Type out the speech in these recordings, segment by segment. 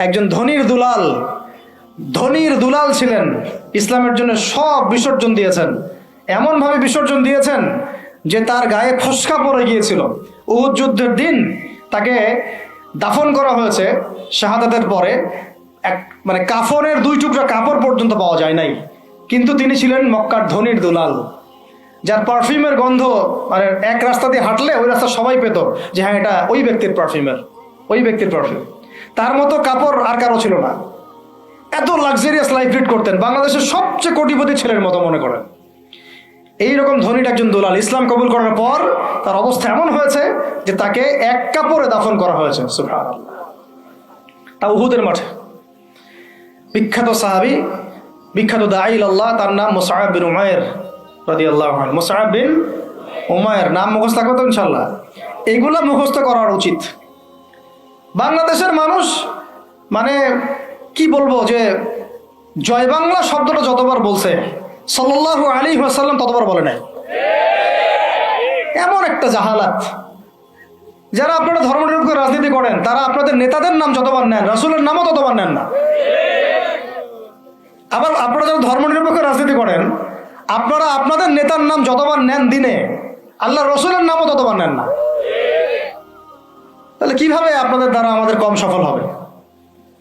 একজন ধনির দুলাল। ধনির দুলাল ছিলেন। ইসলামের জন্য সব বিসর্জন দিয়েছেন। এমনভাবে বিসর্জন দিয়েছেন যে তার গায়ে ফসকা পড়ে গিয়েছিল। উহুদ যুদ্ধের দিন তাকে দাফন করা হয়েছে শাহাদাতের পরে। এক মানে কাফনের দুই টুকরা কাপড় পর্যন্ত পাওয়া যায় নাই। কিন্তু তিনি ছিলেন মক্কার ধনির দুলাল। যার পারফিউমের গন্ধ মানে এক রাস্তা দিয়ে হাঁটলে ওই রাস্তা সবাই পেত যে হ্যাঁ এটা ওই ব্যক্তির পারফিউমের। ওই ব্যক্তির পারফিউম। তার মতো কাপড় আর কারও ছিল না। এত লাক্সারিয়াস লাইফ লিড করতেন, বাংলাদেশের সবচেয়ে কোটিপতি ছেলের মতো মনে করেন। এইরকম ধনীর একজন দোলাল ইসলাম কবুল করার পর তার অবস্থা এমন হয়েছে যে তাকে এক কাপড়ে দাফন করা হয়েছে তা উহুদের মাঠে। বিখ্যাত সাহাবি, বিখ্যাত দাইল আল্লাহ তার নাম মুসাহাব বিন উমায়ের রাদি আল্লাহ মুসাহাব বিন উমায়ের নাম মুখস্থ থাকবে তো ইনশাল্লাহ এইগুলা মুখস্থ করার উচিত। বাংলাদেশের মানুষ মানে কি বলব যে জয় বাংলা শব্দটা যতবার বলছে, সাল্লাল্লাহু আলী ওয়াসাল্লাম ততবার বলে নাই। এমন একটা জাহালাত। যারা আপনারা ধর্মনিরপেক্ষ রাজনীতি করেন, তারা আপনাদের নেতাদের নাম যতবার নেন, রাসূলের নামও ততবার নেন না। আবার আপনারা যারা ধর্মনিরপেক্ষ রাজনীতি করেন, আপনারা আপনাদের নেতার নাম যতবার নেন দিনে আল্লাহ রসুলের নামও ততবার নেন না। তাহলে কীভাবে আপনাদের দ্বারা আমাদের কম সফল হবে?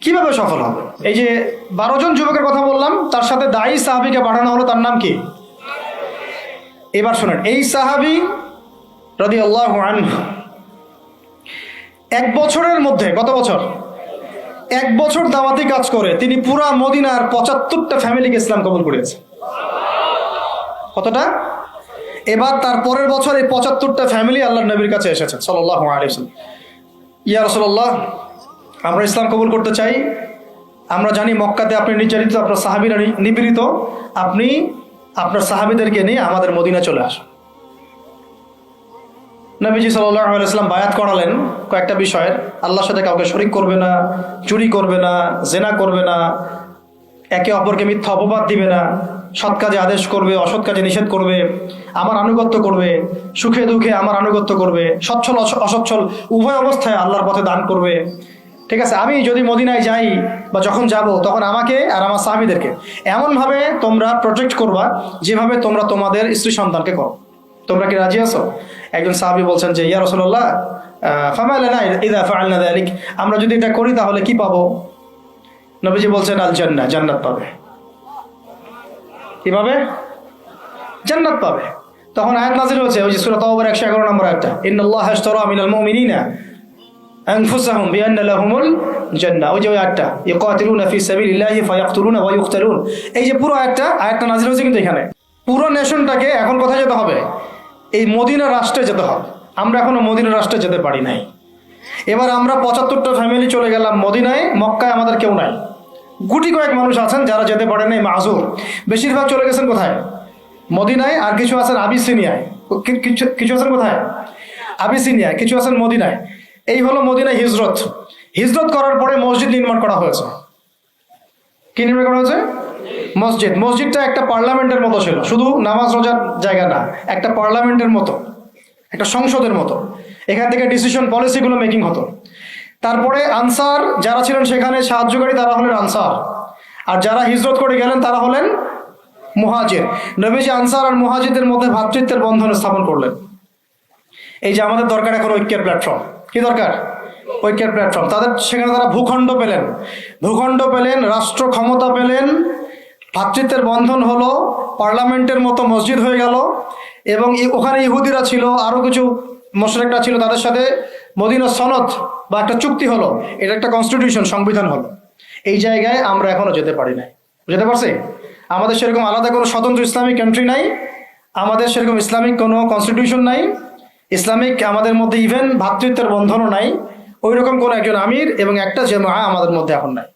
কীভাবে সফল হবে? এই যে বারো জন যুবকের কথা বললাম, তার সাথে দায়ী সাহাবিকে পাঠানো হলো, তার নাম কি? এবার শোনেন, এই সাহাবি রদি আল্লাহ এক বছরের মধ্যে, কত বছর? এক বছর দাওয়াতি কাজ করে তিনি পুরা মদিনার পঁচাত্তরটা ফ্যামিলিকে ইসলাম কবুল করেছে। কতটা? এবার তার পরের বছর এই পঁচাত্তরটা ফ্যামিলি আল্লাহ নবীর কাছে এসেছে সাল্লাহ আলিয়াল্লাম ইয়া রসল্লাহ আমরা ইসলাম কবুল করতে চাই। আমরা জানি মক্কাতে আপনি নির্যাতিত, আপনার সাহাবিরা নিপীড়িত। আপনি আপনার সাহাবিদেরকে নিয়ে আমাদের মদিনা চলে আসুন। নবীজি সাল্লাম বায়াত করালেন কয়েকটা বিষয়ের। আল্লাহর সাথে কাউকে শরিক করবে না, চুরি করবে না, জেনা করবে না একে অপরকে মিথ্যা অপবাদ দিবে না, সৎ কাজে আদেশ করবে, অসৎ কাজে নিষেধ করবে, আমার আনুগত্য করবে, সুখে দুঃখে আমার আনুগত্য করবে, সচ্ছল অসচ্ছল, উভয় অবস্থায় আল্লাহর পথে দান করবে। ঠিক আছে, আমি যদি মদিনায় যাই বা যখন যাব, তখন আমাকে আর আমার স্বামীদেরকে এমনভাবে তোমরা প্রোটেক্ট করবা, যেভাবে তোমরা তোমাদের স্ত্রী সন্তানকে করো। তোমরা কি রাজি আছো? একজন সাহাবি বলছেন যে, ইয়া রসল্লাহ আমরা যদি এটা করি তাহলে কি পাবো? নবীজি বলছেন আল জান্নাহ জান্নাত পাবে। কি পাবে? জান্নাত পাবে। তখন আয়াত নাজিল হয়েছে, ওই যে সূরা তাওবার 111 নম্বর আয়াতটা, ইন্নাল্লাহ আশতারা মিনাল মুমিনিনা আনফুসাহুম বিআন্না লাহুমুল জান্নাহ ওই যে ওই আয়াতটা ইকাতিলুনা ফি সাবিলিল্লাহি ফায়াকতুলুনা ওয়া ইউকতালুন এই যে পুরো আয়াতটা আয়াতটা নাজিল হয়েছে কিন্তু এখানে। পুরো নেশনটাকে এখন কোথায় যেতে হবে? এই মদিনা রাষ্ট্রে যেতে হবে। আমরা এখনও মদিনা রাষ্ট্রে যেতে পারি নাই। এবার আমরা পঁচাত্তরটা ফ্যামিলি চলে গেলাম মদিনায়, মক্কায় আমাদের কেউ নাই। গুটি কয়েক মানুষ আছেন যারা যেতে পারে নাই মাজুর বেশিরভাগ চলে গেছেন কোথায়? মদিনায় আর কিছু আছেন আবিসিনিয়ায়। কিছু কিছু আছেন কোথায়? আবিসিনিয়ায়, কিছু আছেন মদিনায়। এই হলো মদিনায় হিজরত। হিজরত করার পরে মসজিদ নির্মাণ করা হয়েছে। কি নির্মাণ করা হয়েছে? মসজিদ। মসজিদটা একটা পার্লামেন্টের মতো ছিল। শুধু নামাজ রোজার জায়গা না, একটা পার্লামেন্টের মতো, একটা সংসদের মতো। এখান থেকে ডিসিশন পলিসিগুলো মেকিং হতো। তারপরে আনসার যারা ছিলেন সেখানে সাহায্যকারী তারা হলেন আনসার। আর যারা হিজরত করে গেলেন তারা হলেন মুহাজির। নবীজি আনসার আর মুহাজিদের মধ্যে ভ্রাতৃত্বের বন্ধন স্থাপন করলেন। এই যে আমাদের দরকার এখন ঐক্যের প্ল্যাটফর্ম কি দরকার? ঐক্যের প্ল্যাটফর্ম তাদের সেখানে তারা ভূখণ্ড পেলেন। ভূখণ্ড পেলেন, রাষ্ট্র ক্ষমতা পেলেন। ভ্রাতৃত্বের বন্ধন হলো, পার্লামেন্টের মতো মসজিদ হয়ে গেল। এবং ওখানে ইহুদিরা ছিল আরও কিছু মোশরেকরা ছিল তাদের সাথে মদিনা সনদ বা একটা চুক্তি হলো, এটা একটা কনস্টিটিউশন সংবিধান হলো। এই জায়গায় আমরা এখনও যেতে পারি নাই। বুঝতে পারছি? আমাদের সেরকম আলাদা কোনো স্বতন্ত্র ইসলামিক কান্ট্রি নাই, আমাদের সেরকম ইসলামিক কোনো কনস্টিটিউশন নাই, ইসলামিক আমাদের মধ্যে ইভেন ভ্রাতৃত্বের বন্ধনও নাই ওই রকম কোনো একজন আমির এবং একটা জেমা আমাদের মধ্যে এখন নাই।